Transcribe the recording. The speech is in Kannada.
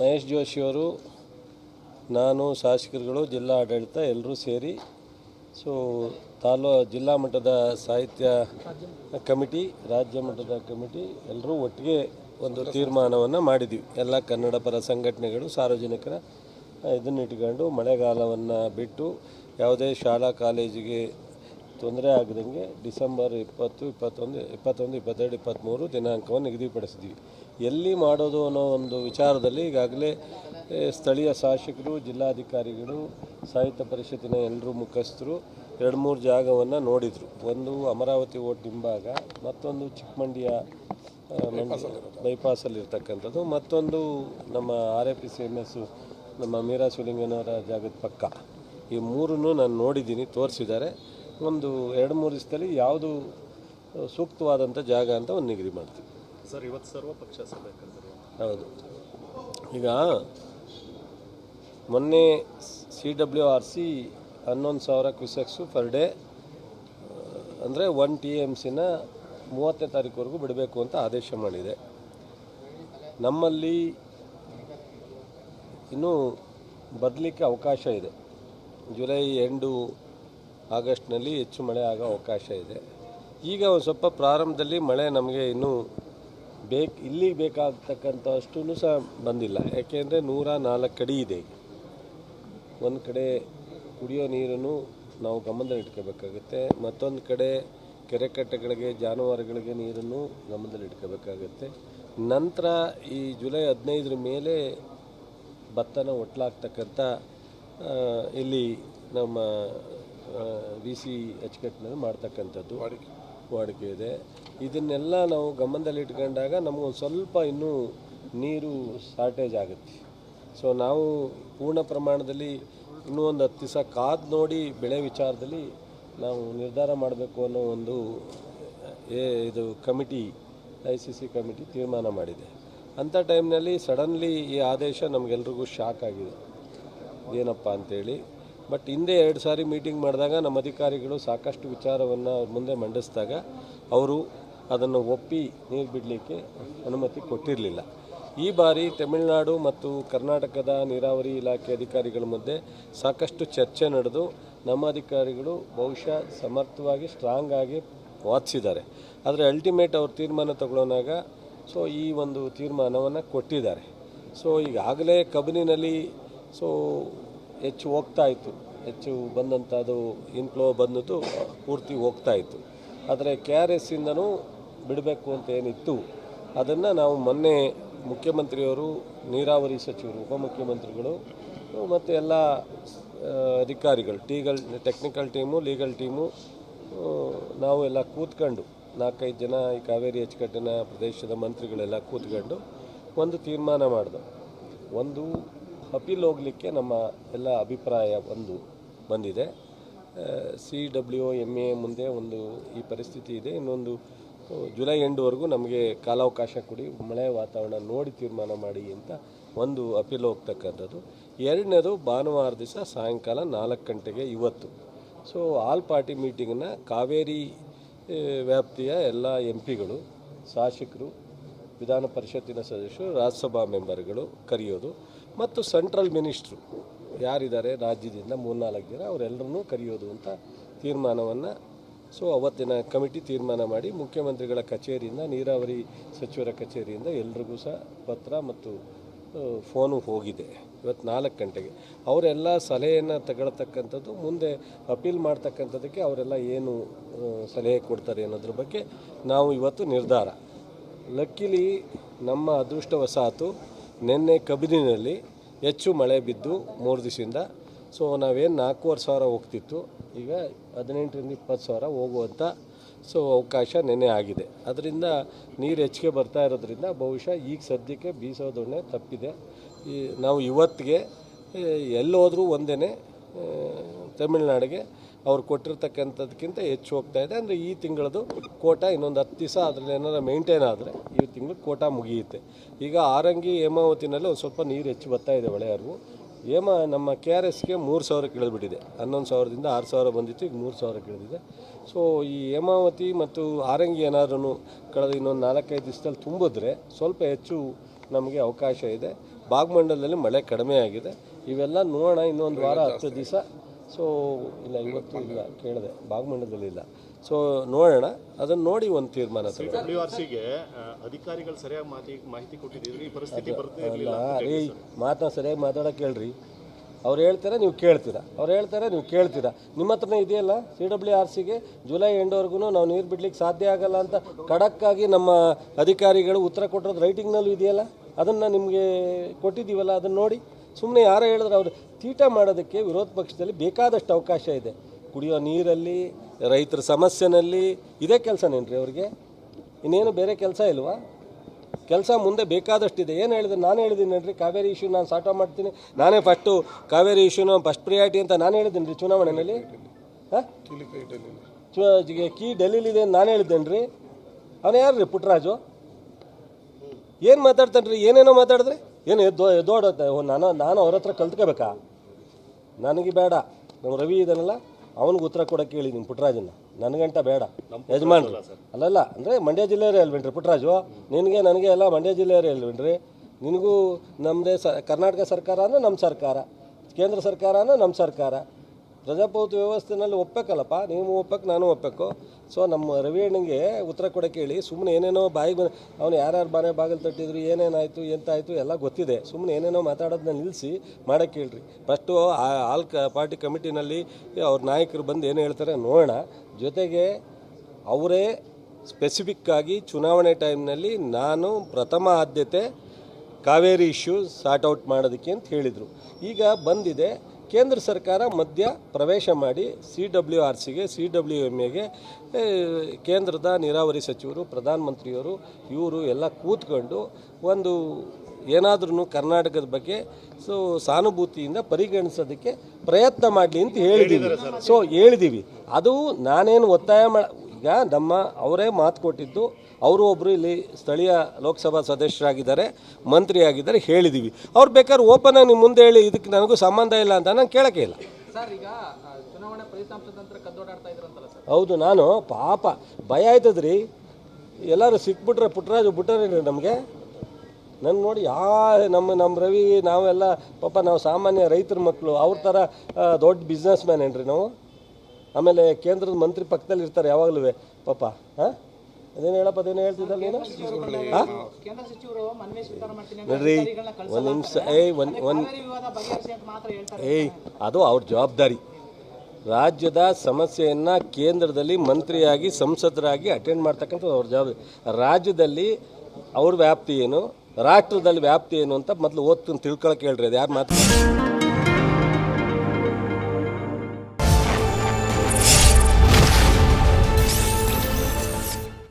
ಮಹೇಶ್ ಜೋಶಿಯವರು ನಾನು, ಶಾಸಕರುಗಳು, ಜಿಲ್ಲಾ ಆಡಳಿತ ಎಲ್ಲರೂ ಸೇರಿ, ಸೊ, ತಾಲೂ, ಜಿಲ್ಲಾ ಮಟ್ಟದ ಸಾಹಿತ್ಯ ಕಮಿಟಿ, ರಾಜ್ಯ ಮಟ್ಟದ ಕಮಿಟಿ ಎಲ್ಲರೂ ಒಟ್ಟಿಗೆ ಒಂದು ತೀರ್ಮಾನವನ್ನು ಮಾಡಿದ್ವಿ. ಎಲ್ಲ ಕನ್ನಡ ಪರ ಸಂಘಟನೆಗಳು, ಸಾರ್ವಜನಿಕರ ಇದನ್ನಿಟ್ಕೊಂಡು ಮಳೆಗಾಲವನ್ನು ಬಿಟ್ಟು ಯಾವುದೇ ಶಾಲಾ, ಕಾಲೇಜಿಗೆ ತೊಂದರೆ ಆಗದಂಗೆ ಡಿಸೆಂಬರ್ ಇಪ್ಪತ್ತು, ಇಪ್ಪತ್ತೊಂದು ಇಪ್ಪತ್ತೊಂದು, ಇಪ್ಪತ್ತೆರಡು ಇಪ್ಪತ್ತ್ಮೂರು ದಿನಾಂಕವನ್ನು ನಿಗದಿಪಡಿಸಿದ್ವಿ. ಎಲ್ಲಿ ಮಾಡೋದು ಅನ್ನೋ ಒಂದು ವಿಚಾರದಲ್ಲಿ ಈಗಾಗಲೇ ಸ್ಥಳೀಯ ಶಾಸಕರು, ಜಿಲ್ಲಾಧಿಕಾರಿಗಳು, ಸಾಹಿತ್ಯ ಪರಿಷತ್ತಿನ ಎಲ್ಲರೂ ಮುಖಸ್ಥರು ಎರಡು ಮೂರು ಜಾಗವನ್ನು ನೋಡಿದರು. ಒಂದು ಅಮರಾವತಿ ಓಟ್ ಹಿಂಭಾಗ, ಮತ್ತೊಂದು ಚಿಕ್ಕಮಂಡಿಯ ಬೈಪಾಸಲ್ಲಿರ್ತಕ್ಕಂಥದ್ದು, ಮತ್ತೊಂದು ನಮ್ಮ R A C M S, ನಮ್ಮ ಮೀರಾ ಸುಲಿಂಗನವರ ಜಾಗದ ಪಕ್ಕ. ಈ ಮೂರನ್ನು ನಾನು ನೋಡಿದ್ದೀನಿ, ತೋರಿಸಿದ್ದಾರೆ. ಒಂದು ಎರಡು ಮೂರು ದಿವಸದಲ್ಲಿ ಯಾವುದು, ಸೂಕ್ತವಾದಂಥ ಜಾಗ ಅಂತ ಒಂದು ನಿಗದಿ ಮಾಡ್ತೀವಿ ಸರ್, ಇವತ್ತು ಸಭೆ ಹೌದು. ಈಗ ಮೊನ್ನೆ ಸಿ ಡಬ್ಲ್ಯೂ ಆರ್ ಸಿ ಹನ್ನೊಂದು ಸಾವಿರ ಕ್ವಿಸೆಕ್ಸು ಪರ್ ಡೇ ಅಂದರೆ ಒನ್ ಟಿ ಎಂ ಸಿನ ಮೂವತ್ತನೇ ತಾರೀಕುವರೆಗೂ ಬಿಡಬೇಕು ಅಂತ ಆದೇಶ ಮಾಡಿದೆ. ನಮ್ಮಲ್ಲಿ ಇನ್ನೂ ಬರಲಿಕ್ಕೆ ಅವಕಾಶ ಇದೆ. ಜುಲೈ ಎಂಡು ಆಗಸ್ಟ್ನಲ್ಲಿ ಹೆಚ್ಚು ಮಳೆ ಆಗೋ ಅವಕಾಶ ಇದೆ. ಈಗ ಒಂದು ಸ್ವಲ್ಪ ಪ್ರಾರಂಭದಲ್ಲಿ ಮಳೆ ನಮಗೆ ಇನ್ನೂ ಬೇಕು, ಇಲ್ಲಿಗೆ ಬೇಕಾಗ್ತಕ್ಕಂಥಷ್ಟು ಸಹ ಬಂದಿಲ್ಲ. ಯಾಕೆಂದರೆ ನೂರ ನಾಲ್ಕು ಅಡಿ ಇದೆ. ಒಂದು ಕಡೆ ಕುಡಿಯೋ ನೀರನ್ನು ನಾವು ಗಮನದಲ್ಲಿ ಇಟ್ಕೋಬೇಕಾಗುತ್ತೆ. ಮತ್ತೊಂದು ಕಡೆ ಕೆರೆ ಕಟ್ಟೆಗಳಿಗೆ, ಜಾನುವಾರುಗಳಿಗೆ ನೀರನ್ನು ಗಮನದಲ್ಲಿ ಇಟ್ಕೋಬೇಕಾಗುತ್ತೆ. ನಂತರ ಈ ಜುಲೈ ಹದಿನೈದರ ಮೇಲೆ ಭತ್ತನ ಒಟ್ಲಾಗ್ತಕ್ಕಂಥ ಇಲ್ಲಿ ನಮ್ಮ ವಿ ಸಿ ಅಚ್ಚುಕಟ್ಟಿನಲ್ಲಿ ಮಾಡ್ತಕ್ಕಂಥದ್ದು. ವಾಡಿಕೆ ಇದೆ. ಇದನ್ನೆಲ್ಲ ನಾವು ಗಮನದಲ್ಲಿ ಇಟ್ಕೊಂಡಾಗ ನಮಗೊಂದು ಸ್ವಲ್ಪ ಇನ್ನೂ ನೀರು ಶಾರ್ಟೇಜ್ ಆಗುತ್ತೆ. ಸೊ ನಾವು ಪೂರ್ಣ ಪ್ರಮಾಣದಲ್ಲಿ ಇನ್ನೂ ಒಂದು ಹತ್ತು ದಿವಸ ಕಾದು ನೋಡಿ ಬೆಳೆ ವಿಚಾರದಲ್ಲಿ ನಾವು ನಿರ್ಧಾರ ಮಾಡಬೇಕು ಅನ್ನೋ ಒಂದು, ಏ, ಇದು committee I C C committee ತೀರ್ಮಾನ ಮಾಡಿದೆ. ಅಂಥ ಟೈಮ್ನಲ್ಲಿ ಸಡನ್ಲಿ ಈ ಆದೇಶ ನಮಗೆಲ್ರಿಗೂ ಶಾಕ್ ಆಗಿದೆ. ಏನಪ್ಪ ಅಂತೇಳಿ ಬಟ್ ಹಿಂದೆ ಎರಡು ಸಾರಿ ಮೀಟಿಂಗ್ ಮಾಡಿದಾಗ ನಮ್ಮ ಅಧಿಕಾರಿಗಳು ಸಾಕಷ್ಟು ವಿಚಾರವನ್ನು ಅವ್ರ ಮುಂದೆ ಮಂಡಿಸಿದಾಗ ಅವರು ಅದನ್ನು ಒಪ್ಪಿ ನೀರು ಬಿಡಲಿಕ್ಕೆ ಅನುಮತಿ ಕೊಟ್ಟಿರಲಿಲ್ಲ. ಈ ಬಾರಿ ತಮಿಳುನಾಡು ಮತ್ತು ಕರ್ನಾಟಕದ ನೀರಾವರಿ ಇಲಾಖೆ ಅಧಿಕಾರಿಗಳ ಮಧ್ಯೆ ಸಾಕಷ್ಟು ಚರ್ಚೆ ನಡೆದು ನಮ್ಮ ಅಧಿಕಾರಿಗಳು ಬಹುಶಃ ಸಮರ್ಥವಾಗಿ ಸ್ಟ್ರಾಂಗ್ ಆಗಿ ವಾದಿಸಿದ್ದಾರೆ. ಆದರೆ ಅಲ್ಟಿಮೇಟ್ ಅವ್ರ ತೀರ್ಮಾನ ತಗೊಳ್ಳೋನಾಗ ಸೊ ಈ ಒಂದು ತೀರ್ಮಾನವನ್ನು ಕೊಟ್ಟಿದ್ದಾರೆ. ಸೊ ಈಗಾಗಲೇ ಕಬಿನಿನಲ್ಲಿ ಸೊ ಹೆಚ್ಚು ಹೋಗ್ತಾ ಇತ್ತು. ಹೆಚ್ಚು ಬಂದಂಥದ್ದು ಇನ್ಫ್ಲೋ ಬಂದದ್ದು ಪೂರ್ತಿ ಹೋಗ್ತಾ ಇತ್ತು. ಆದರೆ ಕೆ ಆರ್ ಎಸ್ಸಿಂದನೂ ಬಿಡಬೇಕು ಅಂತ ಏನಿತ್ತು, ಅದನ್ನು ನಾವು ಮೊನ್ನೆ ಮುಖ್ಯಮಂತ್ರಿಯವರು, ನೀರಾವರಿ ಸಚಿವರು, ಉಪಮುಖ್ಯಮಂತ್ರಿಗಳು, ಮತ್ತು ಎಲ್ಲ ಅಧಿಕಾರಿಗಳು ಟೀಗಲ್ ಟೆಕ್ನಿಕಲ್ ಟೀಮು ಲೀಗಲ್ ಟೀಮು ನಾವು ಎಲ್ಲ ಕೂತ್ಕೊಂಡು, ನಾಲ್ಕೈದು ಜನ ಈ ಕಾವೇರಿ ಅಚ್ಚುಕಟ್ಟಿನ ಪ್ರದೇಶದ ಮಂತ್ರಿಗಳೆಲ್ಲ ಕೂತ್ಕೊಂಡು ಒಂದು ತೀರ್ಮಾನ ಮಾಡಿದೆ ಒಂದು ಅಪೀಲ್ ಹೋಗಲಿಕ್ಕೆ ನಮ್ಮ ಎಲ್ಲ ಅಭಿಪ್ರಾಯ ಒಂದು ಬಂದಿದೆ. ಸಿ ಡಬ್ಲ್ಯೂ ಎಂ ಎ ಮುಂದೆ ಒಂದು ಈ ಪರಿಸ್ಥಿತಿ ಇದೆ. ಇನ್ನೊಂದು ಜುಲೈ ಎಂಡ್ವರೆಗೂ ನಮಗೆ ಕಾಲಾವಕಾಶ ಕೊಡಿ, ಮಳೆ ವಾತಾವರಣ ನೋಡಿ ತೀರ್ಮಾನ ಮಾಡಿ ಅಂತ ಒಂದು ಅಪೀಲ್ ಹೋಗ್ತಕ್ಕಂಥದ್ದು. ಎರಡನೇದು, ಭಾನುವಾರ ದಿವಸ ಸಾಯಂಕಾಲ ನಾಲ್ಕು ಗಂಟೆಗೆ ಇವತ್ತು. ಸೊ ಆಲ್ ಪಾರ್ಟಿ ಮೀಟಿಂಗನ್ನ ಕಾವೇರಿ ವ್ಯಾಪ್ತಿಯ ಎಲ್ಲ ಎಂ ಪಿಗಳು ಶಾಸಕರು, ವಿಧಾನ ಪರಿಷತ್ತಿನ ಸದಸ್ಯರು, ರಾಜ್ಯಸಭಾ ಮೆಂಬರ್ಗಳು ಕರೆಯೋದು. ಮತ್ತು ಸೆಂಟ್ರಲ್ ಮಿನಿಸ್ಟ್ರು ಯಾರಿದ್ದಾರೆ? ರಾಜ್ಯದಿಂದ ಮೂರ್ನಾಲ್ಕು ಜನ, ಅವರೆಲ್ಲರನ್ನೂ ಕರೆಯೋದು ಅಂತ ತೀರ್ಮಾನವನ್ನು, ಸೊ ಅವತ್ತಿನ ಕಮಿಟಿ ತೀರ್ಮಾನ ಮಾಡಿ ಮುಖ್ಯಮಂತ್ರಿಗಳ ಕಚೇರಿಯಿಂದ, ನೀರಾವರಿ ಸಚಿವರ ಕಚೇರಿಯಿಂದ ಎಲ್ರಿಗೂ ಸಹ ಪತ್ರ ಮತ್ತು ಫೋನು ಹೋಗಿದೆ ಇವತ್ತು ನಾಲ್ಕು ಗಂಟೆಗೆ. ಅವರೆಲ್ಲ ಸಲಹೆಯನ್ನು ತಗೊಳ್ತಕ್ಕಂಥದ್ದು, ಮುಂದೆ ಅಪೀಲ್ ಮಾಡ್ತಕ್ಕಂಥದ್ದಕ್ಕೆ ಅವರೆಲ್ಲ ಏನು ಸಲಹೆ ಕೊಡ್ತಾರೆ ಅನ್ನೋದ್ರ ಬಗ್ಗೆ ನಾವು ಇವತ್ತು ನಿರ್ಧಾರ. ಲಕ್ಕಿಲಿ ನಮ್ಮ ಅದೃಷ್ಟವಶಾತು ನಿನ್ನೆ ಕಬಿನಿನಲ್ಲಿ ಹೆಚ್ಚು ಮಳೆ ಬಿದ್ದು ಮೂರು ದಿವಸದಿಂದ. ಸೊ ನಾವೇನು ನಾಲ್ಕೂವರೆ ಸಾವಿರ ಹೋಗ್ತಿತ್ತು. ಈಗ ಹದಿನೆಂಟರಿಂದ ಇಪ್ಪತ್ತು ಸಾವಿರ ಹೋಗುವಂಥ ಸೊ ಅವಕಾಶ ನೆನೆ ಆಗಿದೆ. ಅದರಿಂದ ನೀರು ಹೆಚ್ಚಿಗೆ ಬರ್ತಾ ಇರೋದ್ರಿಂದ ಬಹುಶಃ ಈಗ ಸದ್ಯಕ್ಕೆ ಬೀಸೋದೊಣ್ಣೆ ತಪ್ಪಿದೆ. ಈ ನಾವು ಇವತ್ತಿಗೆ ಎಲ್ಲೋದರೂ ಒಂದೇ ತಮಿಳ್ನಾಡಿಗೆ ಅವ್ರು ಕೊಟ್ಟಿರ್ತಕ್ಕಂಥದ್ಕಿಂತ ಹೆಚ್ಚು ಹೋಗ್ತಾ ಇದೆ. ಅಂದರೆ ಈ ತಿಂಗಳದು ಕೋಟ, ಇನ್ನೊಂದು ಹತ್ತು ದಿವಸ ಅದರಲ್ಲಿ ಏನಾರು ಮೇಂಟೈನ್ ಆದರೆ ಈ ತಿಂಗಳು ಕೋಟ ಮುಗಿಯುತ್ತೆ. ಈಗ ಆರಂಗಿ ಹೇಮಾವತಿನಲ್ಲಿ ಒಂದು ಸ್ವಲ್ಪ ನೀರು ಹೆಚ್ಚು ಬರ್ತಾ ಇದೆ ಹೊಳೆಯರ್ಗು ಹೇಮ, ನಮ್ಮ ಕೆ ಆರ್ ಎಸ್ಗೆ ಮೂರು ಸಾವಿರ ಇಳಿದ್ಬಿಟ್ಟಿದೆ ಹನ್ನೊಂದು ಸಾವಿರದಿಂದ ಆರು ಸಾವಿರ ಬಂದಿತ್ತು, ಈಗ ಮೂರು ಸಾವಿರ ಇಳಿದಿದೆ ಸೊ ಈ ಹೇಮಾವತಿ ಮತ್ತು ಆರಂಗಿ ಏನಾದ್ರೂ ಕಳೆದ ಇನ್ನೊಂದು ನಾಲ್ಕೈದು ದಿವಸದಲ್ಲಿ ತುಂಬಿದ್ರೆ ಸ್ವಲ್ಪ ಹೆಚ್ಚು ನಮಗೆ ಅವಕಾಶ ಇದೆ. ಭಾಗಮಂಡಲದಲ್ಲಿ ಮಳೆ ಕಡಿಮೆ ಆಗಿದೆ. ಇವೆಲ್ಲ ನೋಡೋಣ, ಇನ್ನೊಂದು ವಾರ, ಹತ್ತು ದಿವಸ ಸೊ ಇಲ್ಲ ಇವತ್ತು ಇಲ್ಲ ಕೇಳಿದೆ. ಭಾಗಮಂಡಲದಲ್ಲಿ ಇಲ್ಲ. ಸೊ ನೋಡೋಣ. ಅದನ್ನು ನೋಡಿ ಒಂದು ತೀರ್ಮಾನ ಸಿಗೆ ಅಧಿಕಾರಿಗಳು ಸರಿಯಾಗಿ ಮಾಹಿತಿ ಮಾಹಿತಿ ಕೊಟ್ಟಿದ್ರೆ ಈ ಪರಿಸ್ಥಿತಿ ಬರ್ತದೆ ಅಲ್ಲ ರೀ ಮಾತನ್ನ ಸರಿಯಾಗಿ ಮಾತಾಡೋಕೆ ಕೇಳ್ರಿ ಅವ್ರು ಹೇಳ್ತಾರೆ ನೀವು ಕೇಳ್ತೀರಾ. ಅವ್ರು ಹೇಳ್ತಾರೆ ನೀವು ಕೇಳ್ತೀರಾ. ನಿಮ್ಮ ಹತ್ರನೇ ಇದೆಯಲ್ಲ? ಸಿ ಡಬ್ಲ್ಯೂ ಆರ್ ಸಿಗೆ ಜುಲೈ ಎಂಡ್ವರೆಗೂ ನಾವು ನೀರು ಬಿಡ್ಲಿಕ್ಕೆ ಸಾಧ್ಯ ಆಗಲ್ಲ ಅಂತ ಖಡಕ್ಕಾಗಿ ನಮ್ಮ ಅಧಿಕಾರಿಗಳು ಉತ್ತರ ಕೊಟ್ಟಿರೋದು ರೈಟಿಂಗ್ನಲ್ಲೂ ಇದೆಯಲ್ಲ? ಅದನ್ನು ನಿಮಗೆ ಕೊಟ್ಟಿದ್ದೀವಲ್ಲ ಅದನ್ನು ನೋಡಿ. ಸುಮ್ಮನೆ ಯಾರೋ ಹೇಳಿದ್ರೆ ಅವರು ತೀಟ ಮಾಡೋದಕ್ಕೆ ವಿರೋಧ ಪಕ್ಷದಲ್ಲಿ ಬೇಕಾದಷ್ಟು ಅವಕಾಶ ಇದೆ. ಕುಡಿಯೋ ನೀರಲ್ಲಿ, ರೈತರ ಸಮಸ್ಯೆನಲ್ಲಿ ಇದೇ ಕೆಲಸನೇನ್ರಿ ಅವ್ರಿಗೆ? ಇನ್ನೇನು ಬೇರೆ ಕೆಲಸ ಇಲ್ವಾ? ಕೆಲಸ ಮುಂದೆ ಬೇಕಾದಷ್ಟಿದೆ. ಏನು ಹೇಳಿದೆ ನಾನು ಹೇಳಿದ್ದೀನಿ ರೀ ಕಾವೇರಿ ಇಶ್ಯೂ ನಾನು ಸಾರ್ಟ್ ಮಾಡ್ತೀನಿ. ನಾನೇ ಫಸ್ಟು ಕಾವೇರಿ ಇಶ್ಯೂನ ಫಸ್ಟ್ ಪ್ರಿಯಾರಿಟಿ ಅಂತ ನಾನು ಹೇಳಿದ್ದೀನಿ ರೀ ಚುನಾವಣೆಯಲ್ಲಿ ಹಾಂ ಕೀ ಡೆಲ್ಲಿಲಿದೆ ಅಂತ ನಾನು ಹೇಳಿದ್ದೇನೆ ರೀ ಅವನು ಯಾರು ರೀ ಪುಟ್ಟರಾಜು ಏನು ಮಾತಾಡ್ತಾನೆ ರೀ ಏನೇನೋ ಮಾತಾಡಿದ್ರೆ? ಏನು ಎದ್ದೋ ಎದ್ದೋಡತ್ತೆ ನಾನು ನಾನು ಅವ್ರ ಹತ್ರ ಕಲ್ತ್ಕೋಬೇಕಾ? ನನಗೆ ಬೇಡ. ನಮ್ಮ ರವಿ ಇದನ್ನೆಲ್ಲ ಅವನಿಗೆ ಉತ್ತರ ಕೊಡೋಕೆ ಹೇಳಿ ನಿಮ್ಮ ಪುಟ್ಟರಾಜನ್ನ ನನಗಂಟ ಬೇಡ ಯಜಮಾನ್ರಿ ಅಲ್ಲಲ್ಲ ಅಂದರೆ ಮಂಡ್ಯ ಜಿಲ್ಲೆಯವರೇ ಅಲ್ವೇನ್ರಿ ಪುಟ್ಟರಾಜು ನಿನಗೆ ನನಗೆ ಎಲ್ಲ ಮಂಡ್ಯ ಜಿಲ್ಲೆಯವರೇ ಅಲ್ವೇನ್ರಿ? ನಿನಗೂ ನಮ್ಮದೇ ಸ ಕರ್ನಾಟಕ ಸರ್ಕಾರ ಅಂದರೆ ನಮ್ಮ ಸರ್ಕಾರ. ಕೇಂದ್ರ ಸರ್ಕಾರ ಅಂದರೆ ನಮ್ಮ ಸರ್ಕಾರ. ಪ್ರಜಾಪ್ರಭುತ್ವ ವ್ಯವಸ್ಥೆನಲ್ಲಿ ಒಪ್ಪಬೇಕಲ್ಲಪ್ಪ ನೀವು ಒಪ್ಪಕ್ಕೆ ನಾನು ಒಪ್ಪಬೇಕು ಸೊ ನಮ್ಮ ರವಿ ಅಣ್ಣಂಗೆ ಉತ್ತರ ಕೊಡೋಕೆ ಹೇಳಿ ಸುಮ್ಮನೆ ಏನೇನೋ ಬಾಯಿಗೆ ಬ ಅವನು ಯಾರ್ಯಾರು ಬಾನೆ ಬಾಗಿಲು ತಟ್ಟಿದ್ರು, ಏನೇನಾಯಿತು, ಎಂತಾಯಿತು, ಎಲ್ಲ ಗೊತ್ತಿದೆ. ಸುಮ್ಮನೆ ಏನೇನೋ ಮಾತಾಡೋದನ್ನ ನಿಲ್ಲಿಸಿ ಮಾಡೋಕ್ಕೆ ಹೇಳ್ರಿ. ಫಸ್ಟು ಆಲ್ ಕ ಪಾರ್ಟಿ ಕಮಿಟಿನಲ್ಲಿ ಅವ್ರ ನಾಯಕರು ಬಂದು ಏನು ಹೇಳ್ತಾರೆ ನೋಡೋಣ. ಜೊತೆಗೆ ಅವರೇ ಸ್ಪೆಸಿಫಿಕ್ಕಾಗಿ ಚುನಾವಣೆ ಟೈಮ್ನಲ್ಲಿ ನಾನು ಪ್ರಥಮ ಆದ್ಯತೆ ಕಾವೇರಿ ಇಶ್ಯೂ ಸಾರ್ಟ್ ಔಟ್ ಮಾಡೋದಕ್ಕೆ ಅಂತ ಹೇಳಿದರು. ಈಗ ಬಂದಿದೆ. ಕೇಂದ್ರ ಸರ್ಕಾರ ಮಧ್ಯ ಪ್ರವೇಶ ಮಾಡಿ ಸಿ ಡಬ್ಲ್ಯೂ ಆರ್ ಸಿಗೆ ಸಿ ಡಬ್ಲ್ಯೂ ಎಂ ಎಗೆ ಕೇಂದ್ರದ ನೀರಾವರಿ ಸಚಿವರು ಪ್ರಧಾನಮಂತ್ರಿಯವರು ಇವರು ಎಲ್ಲ ಕೂತ್ಕೊಂಡು ಒಂದು ಏನಾದ್ರೂ ಕರ್ನಾಟಕದ ಬಗ್ಗೆ ಸೊ ಸಾನುಭೂತಿಯಿಂದ ಪರಿಗಣಿಸೋದಕ್ಕೆ ಪ್ರಯತ್ನ ಮಾಡಲಿ ಅಂತ ಹೇಳಿದ್ದೀವಿ ಸೊ ಹೇಳಿದ್ದೀವಿ ಅದು ನಾನೇನು ಒತ್ತಾಯ ಮಾ ಈಗ ನಮ್ಮ ಅವರೇ ಮಾತು ಕೊಟ್ಟಿದ್ದು ಅವರು ಒಬ್ಬರು ಇಲ್ಲಿ ಸ್ಥಳೀಯ ಲೋಕಸಭಾ ಸದಸ್ಯರಾಗಿದ್ದಾರೆ ಮಂತ್ರಿಯಾಗಿದ್ದಾರೆ ಹೇಳಿದ್ದೀವಿ ಅವ್ರು ಬೇಕಾದ್ರೆ ಓಪನ್ ಆಗಿ ನಿಮ್ಮ ಮುಂದೆ ಹೇಳಿ ಇದಕ್ಕೆ ನನಗೂ ಸಂಬಂಧ ಇಲ್ಲ ಅಂತ ನಾನು ಕೇಳೋಕ್ಕೆ ಇಲ್ಲ. ಹೌದು ನಾನು ಪಾಪ ಭಯ ಆಯ್ತದ್ರಿ. ಎಲ್ಲರೂ ಸಿಕ್ಬಿಟ್ರೆ ಪುಟ್ಟರಾಜು ಬಿಟ್ಟರೆ ನಮಗೆ? ನನ್ನ ನೋಡಿ ಯಾ ನಮ್ಮ ನಮ್ಮ ರವಿ ನಾವೆಲ್ಲ ಪಾಪ ನಾವು ಸಾಮಾನ್ಯ ರೈತರ ಮಕ್ಕಳು ಅವ್ರ ಥರ ದೊಡ್ಡ ಬಿಸ್ನೆಸ್ ಮ್ಯಾನ್ ಏನ್ರಿ ನಾವು? ಆಮೇಲೆ ಕೇಂದ್ರದ ಮಂತ್ರಿ ಪಕ್ಕದಲ್ಲಿ ಇರ್ತಾರೆ ಯಾವಾಗಲೂ. ಪಾಪ ಹಾಂ? ಅದೇನು ಹೇಳಪ್ಪ ಅದೇನು ಹೇಳ್ತಿದ್ದಲ್ಲ ನೀನು? ಹಾಂ? ನೋಡ್ರಿ ಒಂದು ನಿಮಿಷ. ಏಯ್ ಒಂದು ಹೇಳ್ತಾರೆ. ಏಯ್ ಅದು ಅವ್ರ ಜವಾಬ್ದಾರಿ. ರಾಜ್ಯದ ಸಮಸ್ಯೆಯನ್ನು ಕೇಂದ್ರದಲ್ಲಿ ಮಂತ್ರಿಯಾಗಿ ಸಂಸದರಾಗಿ ಅಟೆಂಡ್ ಮಾಡ್ತಕ್ಕಂಥದ್ದು ಅವ್ರ ಜವಾಬ್ದಾರಿ. ರಾಜ್ಯದಲ್ಲಿ ಅವ್ರ ವ್ಯಾಪ್ತಿ ಏನು? ರಾಷ್ಟ್ರದಲ್ಲಿ ವ್ಯಾಪ್ತಿ ಏನು ಅಂತ ಮೊದಲು ಓದ್ಕೊಂಡು ತಿಳ್ಕೊಳಕ್ಕೆ ಹೇಳ್ರಿ ಅದು ಯಾರು ಮಾತು?